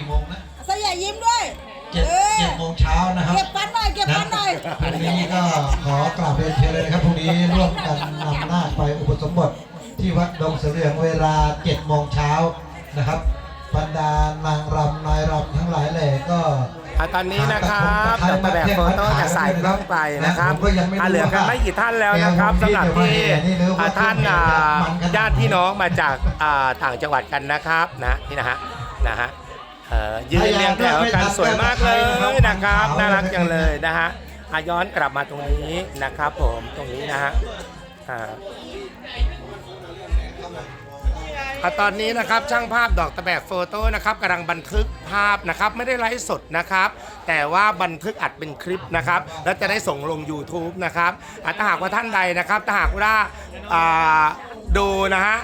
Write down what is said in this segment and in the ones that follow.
กี่โมงนะสยายยิ้มด้วยเจ็ดเออเจ็ดโมงเช้านะครับ เก็บฟันหน่อย เก็บฟันหน่อย พรุ่งนี้ก็ขอกราบเรียนเชิญเลยนะครับพรุ่งนี้ร่วมกันนำนาคไปอุปสมบทที่วัดดงเสลืองเวลา7โมงเช้านะครับ บรรดานางรำนายรำทั้งหลายแหล่ก็อะตอนนี้นะครับดรแบกโฟโต้จะใส่กล้องไปนะครับผมก็ยังไม่รู้อะเหลือกันไม่กี่ท่านแล้วนะครับสำหรับที่อะท่านอะญาติพี่น้องมาจากอ่าต่างจังหวัดกันนะครับนะนี่นะฮะนะฮะเอ่อ ยืนเรียงแถวกันสวยมากเลยนะครับ น่ารักจังเลยนะฮะอะย้อนกลับมาตรงนี้นะครับผมตรงนี้นะฮะอ่าอะตอนนี้นะครับช่างภาพดอกตะแบกโฟโต้นะครับกำลังบันทึกภาพนะครับไม่ได้ไลฟ์สดนะครับ แต่ว่าบันทึกอัดเป็นคลิปนะครับ แล้วจะได้ส่งลง YouTube นะครับอะถ้าหากว่าท่านใดนะครับถ้าหากว่าอ่าดูนะฮะ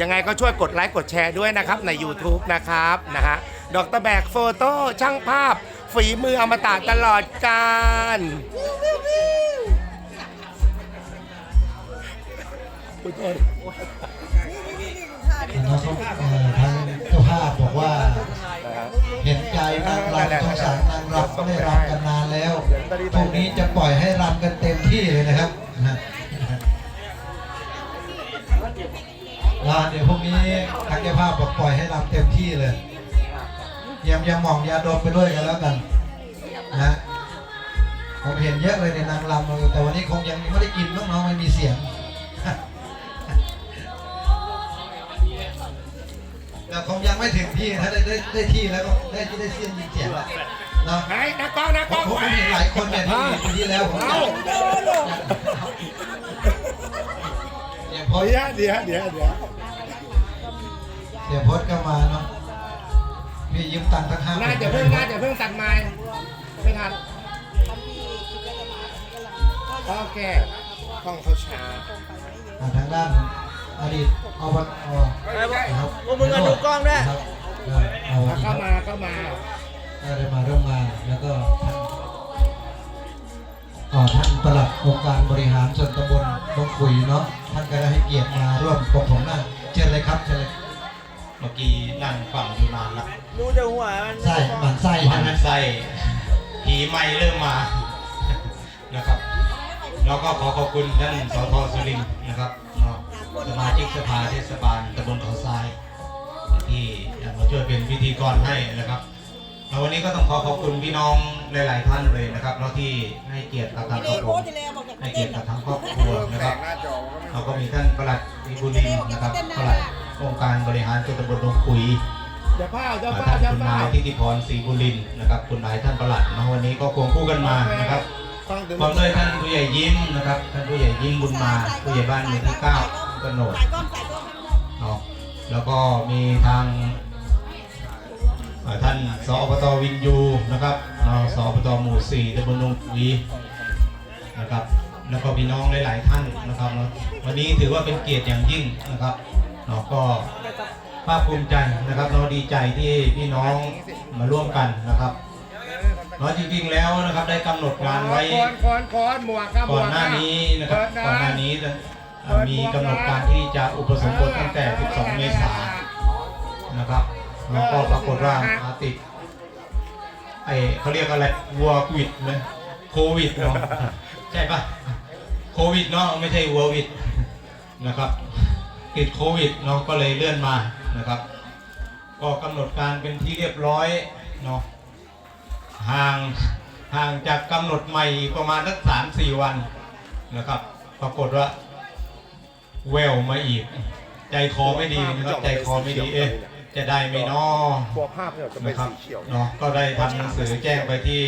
ยังไงก็ช่วยกดไลค์กดแชร์ด้วยนะครับใน YouTube นะครับนะฮะ ดอกตะแบกโฟโต้ช่างภาพ ฝีมืออมตะตลอดกาลอุ๊ยโทษนะครับเอ่อทางเจ้าภาพบอกว่า เห็นใจนางรำสงสารนางรำก็ไม่รำกันนานแล้วพรุ่งนี้จะปล่อยให้รำกันเต็มที่เลยนะครับนะลาเดี๋ยวพรุ่งนี้ทางเจ้าภาพบอกปล่อยให้รำเต็มที่เลย เยี่ยมยาหมองยาดมไปด้วยกันแล้วกันนะผมเห็นเยอะเลยในนางรำแต่วันนี้คงยังไม่ได้กินน้องๆไม่มีเสียงแต่คงยังไม่ถึงที่ถ้าได้ได้ได้ที่แล้วก็ได้ที่ได้เสียงยินเสียงแล้วเนาะไหนนักกล้องนักผกล้มองผมเห็นหลายคนเนี่ยที่ปีที่แล้วผมอยากเนี่ยพอเดี๋ยวเดี๋ยวเดี๋ยวเดี๋ยวเดี๋ยวพดก็มาเนาะ มียืมตังค์สักห้าน่าจะเพิ่งน่าจะเพิ่งตัดไม้ไม่ทันโอเคกล้องเขาช้าอ่าทางด้านอดีตอบตนะครับพวกมึงอะดูกล้องด้วยครับเอาเข้ามาเข้ามาก็ได้มาร่วมงานแล้วก็ท่านอ่าท่านประหลัดองค์การบริหารส่วนตำบลบงขุยเนาะท่านก็ได้ให้เกียรติมาร่วมปกผมหน้าเชิญเลยครับเชิญเลย เมื่อกี้นั่งฟังอยู่นานละดูแต่หัวมันไส้หมันไส้มัใช่นไหมไส้ผีไม่เริ่มมา นะครับแล้วก็ขอขอบคุณท่านสทสุรินทร์นะครับเนาะสมาชิกสภาเทศบาลตำบลเขาทราย ที่มาช่วยเป็นพิธีกรให้นะครับแล้ววันนี้ก็ต้องขอขอบคุณพี่น้องหลาย ๆ ท่านเลยนะครับเนาะที่ให้เกียรติกับทางครอบครัวให้เกียรติกับทางครอบครัวนะครับ เราก็มีท่านประหลัดวิบุรีนะครับประหลัด องค์การบริหารส่วนตำบลดงคุยเดี๋ยวเฝ้าเดี๋ยวท่าเฝ้านเดี๋ยวคุณเฝ้านายทิติพรศรีบุรินทร์นะครับคุณนายท่านประหลัดเนาะวันนี้ก็ควงคู่กันมานะครับพร้อมด้วยท่านผู้ใหญ่ยิ้มนะครับท่านผู้ใหญ่ยิ้มบุญมาผู้ใหญ่บ้านหมู่ที่เก้ากระโหนดสายกล้องสายกล้องเนาะแล้วก็มีทางเอ่อท่านสอบตวินยูนะครับเนาะสอบตหมู่สี่ตำบลดงคุยนะครับแล้วก็พี่น้องหลาย ๆ ท่านนะครับเนาะวันนี้ถือว่าเป็นเกียรติอย่างยิ่งนะครับ เนาะก็ภาคภูมิใจนะครับ เราดีใจที่พี่น้องมาร่วมกันนะครับเนาะจริงๆแล้วนะครับได้กำหนดงานไว้คอนคอนคอนหมวกครับหมก่อวนกหน้านี้นะครับเปิดนะก่อนหน้านี้เอ่อมีกำหนดการที่จะอุปสมบทตั้งแต่ 12 เมษายนนะครับแล้วก็ปรากฏว่ามาติดไอเขาเรียกอะไรวัววิดเลยโควิดเนาะใช่ปะโควิดเนาะไม่ใช่วัววิดนะครับ ติดโควิดเนาะก็เลยเลื่อนมานะครับ ก็กำหนดการเป็นที่เรียบร้อยเนาะห่างห่างจากกำหนดใหม่ประมาณสักสามสี่วันนะครับ ปรากฏว่าแววมาอีก ใจคอไม่ดีนะครับใจคอไม่ดีเอ๊ะจะได้ไหมน้อตัวภาพเนี่ยจะเป็นนะครับสีเขียวเนาะก็ได้ทำหนังสือแจ้งไปที่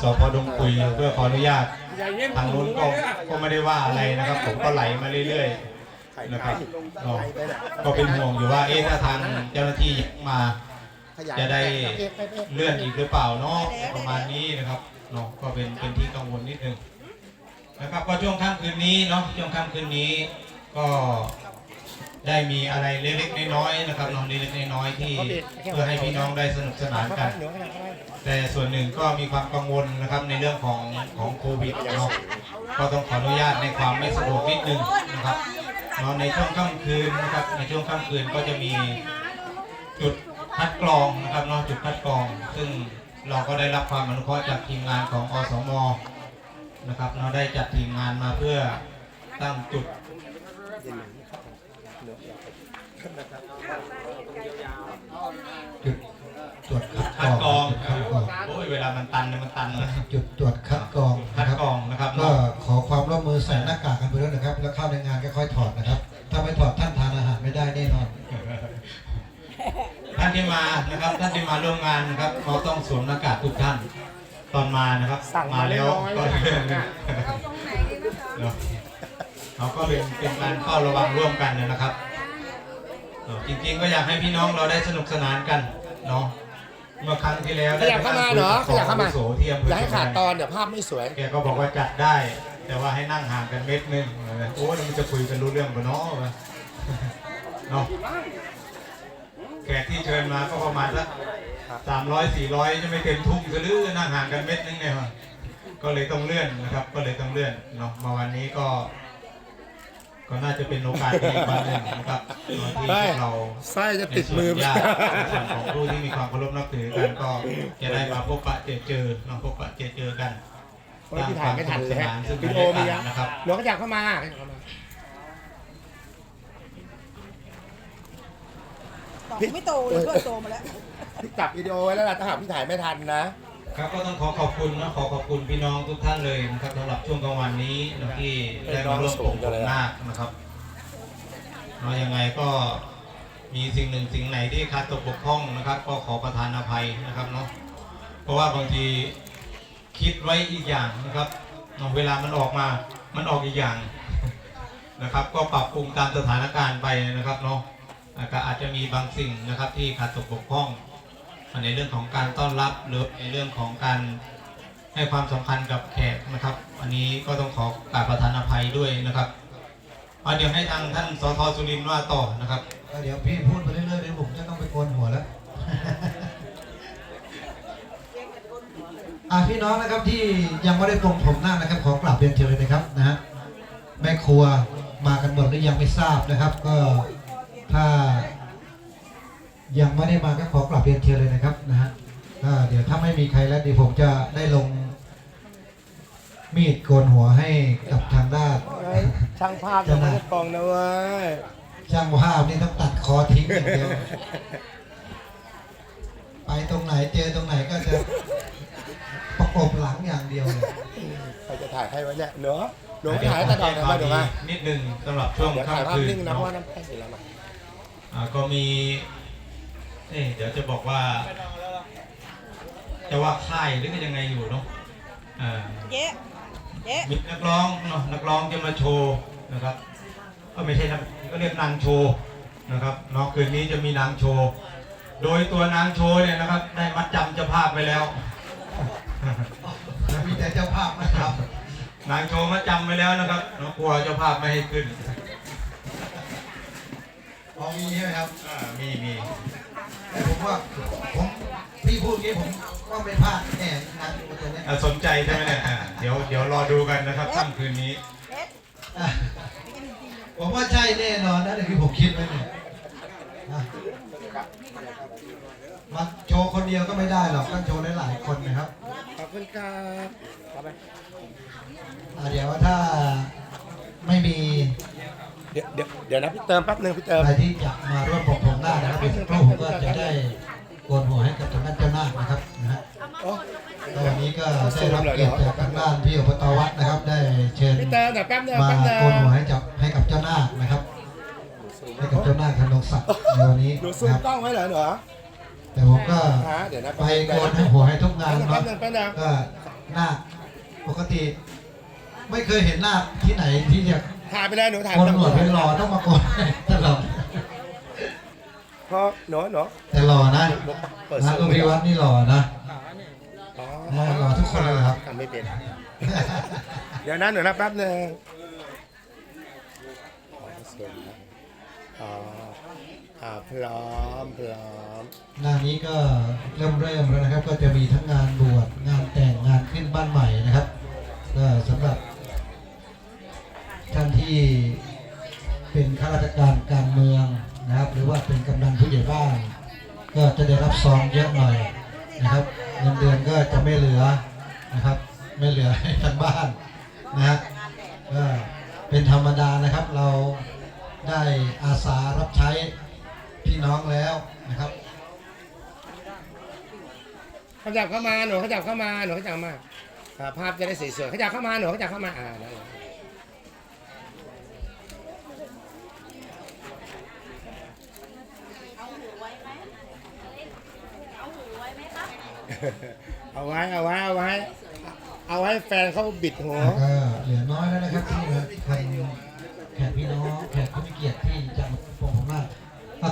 สพดงคุยเพื่อขออนุญาตทางนู้นก็ก็ไม่ได้ว่าอะไรนะครับ ผมก็ไหลมาเรื่อยๆ นะครับเนาะก็เป็นห่วงอยู่ว่าเอ๊ะถ้าทางเจ้าหน้าที่มาจะได้เลื่อนอีกหรือเปล่าเนาะประมาณนี้นะครับเนาะก็เป็นเป็นที่กังวลนิดนึงนะครับก็ช่วงค่ำคืนนี้เนาะช่วงค่ำคืนนี้ก็ได้มีอะไรเล็กๆน้อยๆนะครับเน้องเล็กๆน้อยๆที่เพื่อให้พี่น้องได้สนุกสนานกัน แต่ส่วนหนึ่งก็มีความกังวลนะครับในเรื่องของของโควิดเนาะก็ต้องขออนุญาตในความไม่สะดวกนิดนึงนะครับ เนาะในช่วงค่ำคืนนะครับในช่วงค่ำคืนก็จะมีจุดคัดกรองนะครับเนอกจุดคัดกรอง ซึ่งเราก็ได้รับความอนุเคราะห์จากทีมงานของอสมนะครับเราได้จัดทีมงานมาเพื่อตั้งจุดจุดตรวจคัคัดดกกรรอองงจุดคัดกรองโอ้ยเวลามันตันเนี่ยมันตันนะจุดตรวจคัดกรองคันะดครับกรองนะครับก็ขอความร่ วมมือใส่หน้ากากกันไปด้วยนะครับ แล้วเข้าในงานก็ค่อยถอดนะครับ ถ้าไม่ถอดท่านทานอาหารไม่ได้แน่นอนท่านที่มานะครับท่านที่มาร่วมงานนะครับเราต้องสวมหน้ากากทุกท่านตอนมานะครับสั่งมาแล้วน้อยๆก็เลยเรื่องนึงเนาะเราก็เป็นเป็นการเฝ้าระวังร่วมกันนะครับเนาะจริงๆก็อยากให้พี่น้องเราได้สนุกสนานกันเนาะเมื่อครั้งที่แล้วขยับเข้ามาเนาะขยับเข้ามาโสที่อำเภออย่าให้ขาดตตอนเดี๋ยวภาพไม่สวยแกก็บอกว่าจัดได้ แต่ว่าให้นั่งห่างกันเม็ดนึงโอ้ยแล้วมันจะคุยกันรู้เรื่องปะเนาะวะเนาะแขกที่เชิญมาก็ประมาณสักสามร้อยสี่ร้อยจะไม่เต็มทุ่งซะหรือนั่งห่างกันเม็ดนึงเนี่ยวะก็เลยต้องเลื่อนนะครับ ก็เลยต้องเลื่อนเนาะมาวันนี้ก็ ก็น่าจะเป็นโอกาสดีอีกวันหนึ่งนะครับตอนที่พวกเราไส้จะติดมือในส่วนญาติในส่วนของผู้ที่มีความเคารพนับถือกันก็จะได้มาพบปะเจอเจอเนาะพบปะเจอเจอกัน โอ้ยพี่ถ่ายไม่ทันเลยฮะซึ่งวิกันดีโอและมีกัอะนนะครับหนูขยับเข้ามาขยับเข้ามาต่อไม่โตเลยเพื่อนโตมาแล้ว พี่จับวิดีโอไว้แล้วล่ะถ้าหากพี่ถ่ายไม่ทันนะครับก็ต้องขอขอบคุณนะขอขอบคุณพี่น้องทุกท่านเลยนะครับสำหรับช่วงกลางวันนี้นะที่ได้มาร่วมปกป้องนาคนะครับเนาะยังไงก็มีสิ่งหนึ่งสิ่งไหนที่ขาดตกบกพร่องนะครับ ก็ขอประทานอภัยนะครับเนาะเพราะว่าบางที คิดไว้อีกอย่างนะครับเนาะเวลามันออกมามันออกอีกอย่างนะครับ ก็ปรับปรุงตามสถานการณ์ไปนะครับเนาะก็อาจจะมีบางสิ่งนะครับที่ขาดตกบกพร่องในเรื่องของการต้อนรับหรือในเรื่องของการให้ความสำคัญกับแขกนะครับ อันนี้ก็ต้องขอกราบประทานอภัยด้วยนะครับเอาเดี๋ยวให้ทางท่านสทสุรินทร์ว่าต่อนะครับเดี๋ยวพี่พูดไปเรื่อยๆเดี๋ยวผมจะต้องไปโกนหัวแล้ว อะพี่น้องนะครับที่ยังไม่ได้ปรงผมหน้านะครับ ขอกราบเรียนเชิญเลยนะครับนะฮะแม่ครัวมากันหมดหรือยังไม่ทราบนะครับ ก็ถ้ายังไม่ได้มาก็ขอกลับเรียนเชิญเลยนะครับนะฮะก็เดี๋ยวถ้าไม่มีใครแล้วเดี๋ยวผมจะได้ลงมีดโกนหัวให้กับทางด้านช่างภาพยังไม่ได้กองนะเว้ยช่างภาพนี่ต้องตัดคอทิ้งอย่างเดียวไปตรงไหนเจอตรงไหนก็จะประกบหลังอย่างเดียวเลยใครจะถ่ายให้ไว้เนี่ยเนาะหนูถ่ายแต่ดอกนะมาเดี๋ยวมานิดหนึ่งสำหรับช่วงเดี๋ยวถ่ายภาค่ำพคืนนิ่งนะเพเนาะราะว่าน้ำแข็งอยู่แล้วมาอ่าก็มีเอ๊ะเดี๋ยวจะบอกว่า จะว่าค่ายหรือก็ยังไงอยู่เนาะอ่าเจ๊เจ๊มีนักร้องเนาะนักร้องจะมาโชว์นะครับก็ไม่ใช่นักก็เรียกนางโชว์นะครับเนาะคืนนี้จะมีนางโชว์โดยตัวนางโชว์เนี่ยนะครับ ได้มัดจำเจ้าภาพไปแล้วมี แต่เจ้าภาพนะครับนางโชว์มัดจำไปแล้วนะครับเนาะกลัวเจ้าภาพไม่ให้ขึ้นพอมีใช่ไหมครับอ่ามีมีแต่ผมว่าผมพี่พูดงี้ผมก็ไม่พลาดแน่นางตัวเนี้ยอะสนใจใช่ไหมเนี่ยอะเดี๋ยวเดี๋ยวรอดูกันนะครับค่ำคืนนี้อะผมว่าใช่แน่นอนนะเดี๋ยวที่ผมคิดไว้เนี่ยอะมาโชว์คนเดียวก็ไม่ได้หรอกต้องโชว์หลายๆคนนะครับขอบ คุณครับเอาไปอะเดี๋ยวถ้าไม่มีเดี๋ยวเดี๋ยวเดี๋ยวนะพี่เติมแป๊บนึงพี่เติมใครที่จะมาร่วมปกผมหน้านะครับเป็นครูผมก็จะได้โกนหัวให้กับทางด้านเจ้านาคนะครับนะฮะโอ้ก็วันนี้ก็ได้รับเกียรติจากทางด้านพี่อบตวัดนะครับ ได้เชิญพี่เติมเดี๋ยวแป๊บนึงมาแป๊บนึงโกนหัวให้กับให้กับเจ้านาคนะครับให้กับเจ้านาคธนงศักดิ์ในวันนี้หนูซูนะมครับกล้องไว้เหรอหนู แต่ผมก็ฮะเดี๋ยวนะไปโกนให้หัวให้ทุกงานแป๊เนาะบนึงแป๊บนึงก็นาคปกติ ไม่เคยเห็นนาคที่ไหนที่จะถ่ายไปเลยหนูถ่ายโกนหนวดให้หล่อต้องมาโกนให้ตลอดเพราะหนูหนูแต่หล่อนะหนูเปิดนะซูลุมงพิวัฒน์นี่หล่อนะอ๋อหล่อทุกคนเลยเหรอครับทำไม่เป็นเดี๋ยวนะหนูนะแป๊บนึงอ๋อเสียงนะ อ่าพร้อมพร้อมงานนี้ก็เริ่มเริ่มแล้วนะครับ ก็จะมีทั้งงานบวชงานแต่งงานขึ้นบ้านใหม่นะครับก็สำหรับท่านที่เป็นข้าราชการการเมืองนะครับ หรือว่าเป็นกำนันผู้ใหญ่บ้านก็จะเดินซองเยอะหน่อยนะครับเงินเดือนก็จะไม่เหลือนะครับ ไม่เหลือให้ทางบ้านนะฮะก็เป็นธรรมดานะครับเราได้อาสารับใช้ น้องแล้วนะครับขยับเข้ามาหนูขยับเข้ามาหนูขยับเข้ามาอ่าภาพจะได้สวยๆขยับเข้ามาหนูขยับเข้ามาอ่านั่นแหละเอาไว้เอาไว้เอาไว้เอาไว้แฟนเขาบิดหัวก็เหลือน้อยแล้วนะครับที่ทางแขกพี่น้องแขกผู้มีเกียรติที่จะมาปลงผมนาคอะ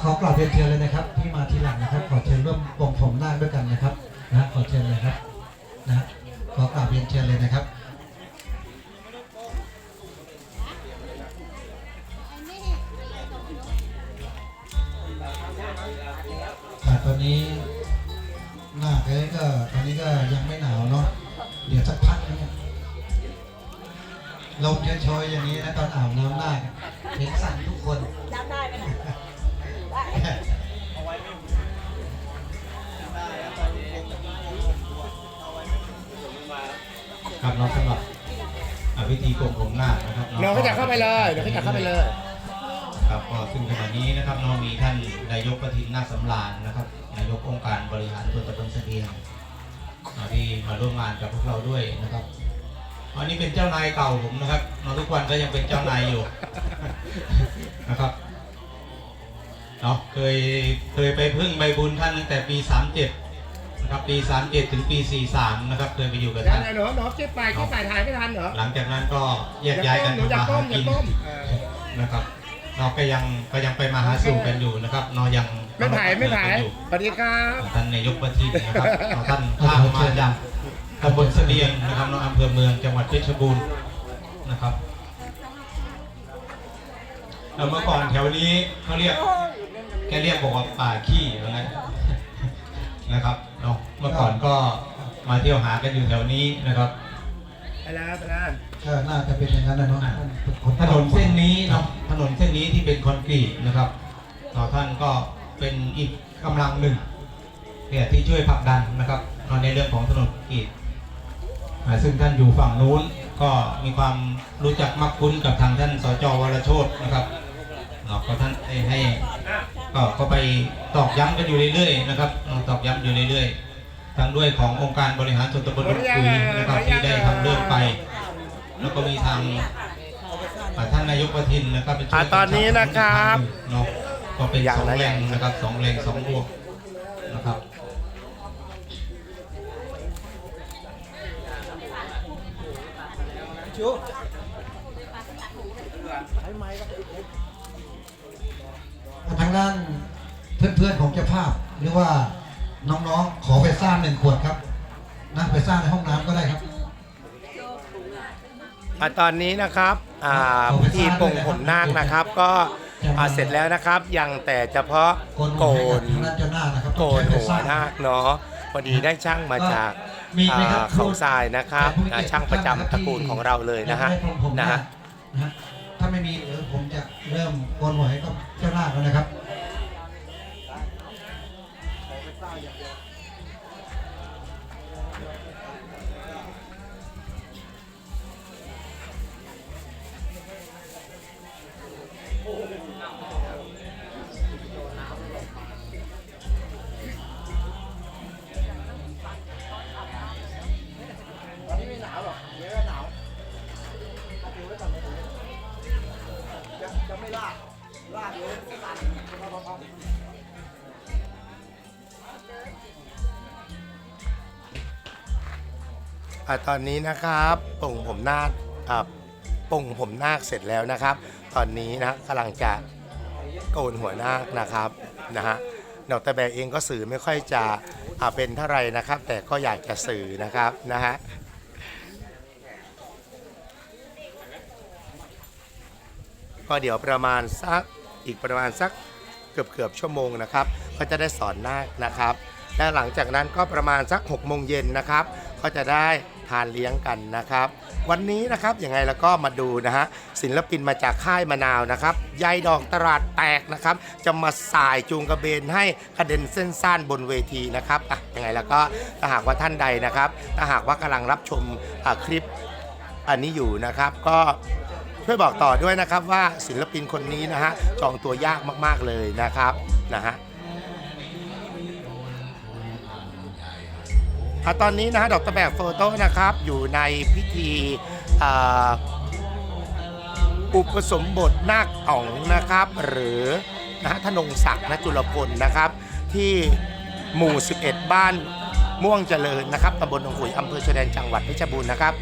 ขอกราบเรียนเชิญเลยนะครับ ที่มาทีหลังนะครับ ขอเชิญร่วมปลงผมนาด้วยกันนะครับนะขอเชิญเลยครับนะขอกราบเรียนเชิญเลยนะครับตอนนี้หน้าเอ้ยก็ตอนนี้ก็ยังไม่หนาวเนาะเดี๋ยวสักพักนึงเนี่ยลมโชยๆอย่างนี้นะตอนอาบน้ำหน้าเห็นสั่นทุกคน ครับน้องสำหรับอะพิธีโกงผมนาคนะครับหนูขยับเข้าไปเลยหนูขยับเข้าไปเลย ครับก็ซึ่งขณะนี้นะครับเรามีท่านนายกประทินนาคสำราญนะครับนายกองค์การบริหารส่วนตำบลเสดียงอ่าที่มาร่วมงานกับพวกเราด้วยนะครับอันนี้เป็นเจ้านายเก่าผมนะครับเราทุกวันก็ยังเป็นเจ้านายอยู่ นะครับเนาะเคยเคยไปพึ่งใบบุญท่านตั้งแต่ปี37 นะครับปี 37 ถึงปี 43 นะครับเคยไปอยู่กับเดี๋ยวท่านหนูหนูเก็บไปเก็บไปถ่ายไม่ทันเหรอหลังจากนั้นก็แยกย้ายกันหนูอยากต้มอยากต้มทำหเออ นะครับเราก็ยังก็ยังไปมาหาสู่กันอยู่นะครับเรายังไม่ถ่ายไม่ถ่ายกันอยู่สวัสดีครับ ท่านนายกประทีปนะครับท่านข้ามมาจากตำบลเสดียงนะครับในอำเภอเมืองจังหวัดเพชรบูรณ์นะครับเอ่อเมื่อก่อนแถวนี้เขาเรียกแกเรียกบอกว่าป่าขี้ว่างั้น นะครับเนาะเมื่อก่อนก็มาเที่ยวหากันอยู่แถวนี้นะครับไปแล้วไปแล้วก็น่าจะเป็นอย่างนั้นนะเนาะถนนเส้นนี้เนาะถนนเส้นนี้ที่เป็นคอนกรีตนะครับต่อท่านก็เป็นอีกกำลังหนึ่งเนี่ยที่ช่วยผลักดันนะครับในเรื่องของถนนคอนกรีตอ่าซึ่งท่านอยู่ฝั่งนู้นก็มีความรู้จักมักคุ้นกับทางท่านสจวรโชตนะครับ เนาะก็ท่านให้ให้ก็ก็ไปตอกย้ำกันอยู่เรื่อยๆนะครับเนาะตอกย้ำอยู่เรื่อยๆ ทั้งด้วยขององค์การบริหารส่วนตำบลดงคุยนะครับที่ได้ทำเรื่องไป แล้วก็มีทางอ่าท่านนายกประทินนะครับเป็นช่วยอ่าตอนนี้นะครับเนาะก็เป็นอย่างสองละแรอย่างงนะครับสองแรงสองบวกนะครับ ทางด้านเพื่อนๆของเจ้าภาพ หรือว่าน้องๆขอไปสร้างหนึ่งขวดครับนะไปสร้างในห้องน้ำก็ได้ครับ อะตอนนี้นะครับอ่าพิธีปลงผมนาคนะครับ ก็อ่าเสร็จแล้วนะครับ ยังแต่เฉพาะโกนโกหัวให้กับนทางด้านเจ้าหน้านะครับโกนต้องหัใช้วไปสร้างนาคเนาะพอดีได้ช่างมาจากมีไหมครับอ่าเขาทรายนะครับอ่าช่างประจำตระกูลของเราเลยนะฮะอยากให้ผมนะฮะนะฮะถ้า ไม่มีหรือผมจะเริ่มโกนหัวให้กับเจ้าหน้าแล้วนะครับ อะตอนนี้นะครับปลงผมนาคอ่าปลงผมนาคเสร็จแล้วนะครับ ตอนนี้นะกำลังจะโกนหัวนาคนะครับนะฮะดรแบกเองก็สื่อไม่ค่อยจะอ่าเป็นเท่าไหรนะครับ แต่ก็อยากจะสื่อนะครับนะฮะก็เดี๋ยวประมาณสักอีกประมาณสักเกือบเกือบๆชั่วโมงนะครับ ก็จะได้สอนนาคนะครับ และหลังจากนั้นก็ประมาณสัก6โมงเย็นนะครับ ก็จะได้านเลี้ยงกันนะครับ วันนี้นะครับยังไงแล้วก็มาดูนะฮะศิลปินมาจากค่ายมะนาวนะครับยายดอกตลาดแตกนะครับ จะมาสายจูงกระเบนให้กระเด็นเส้นซ่านบนเวทีนะครับอะยังไงแล้วก็ถ้าหากว่าท่านใดนะครับ ถ้าหากว่ากำลังรับชมคลิปอันนี้อยู่นะครับ ก็ช่วยบอกต่อด้วยนะครับว่าศิลปินคนนี้นะฮะจองตัวยากมากๆเลยนะครับนะฮะ อะตอนนี้นะฮะดรแบบโฟโต้นะครับอยู่ในพิธีอุปสมบทนาคอ๋องนะครับ หรือนะฮะธนงศักดิ์นะจุลพลนะครับ ที่หมู่ 11 บ้านม่วงเจริญนะครับตำบลหนองขุยอำเภอชะแดนจังหวัดเพชรบูรณ์นะครับ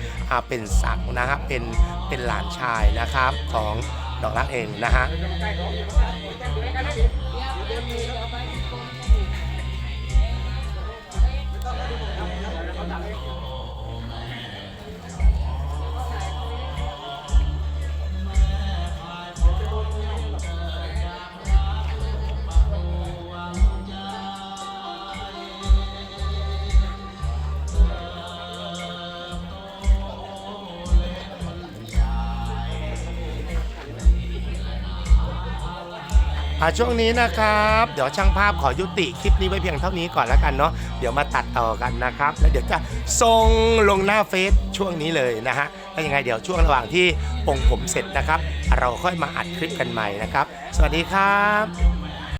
เป็นศักดิ์นะครับเป็นเป็นหลานชายนะครับของดอกรักเองนะฮะ อะช่วงนี้นะครับ เดี๋ยวช่างภาพขอยุติคลิปนี้ไว้เพียงเท่านี้ก่อนแล้วกันเนาะเดี๋ยวมาตัดต่อกันนะครับ แล้วเดี๋ยวจะส่งลงหน้าเฟซช่วงนี้เลยนะฮะแล้วยังไงเดี๋ยวช่วงระหว่างที่ปลงผมเสร็จนะครับ เราค่อยมาอัดคลิปกันใหม่นะครับ สวัสดีครับ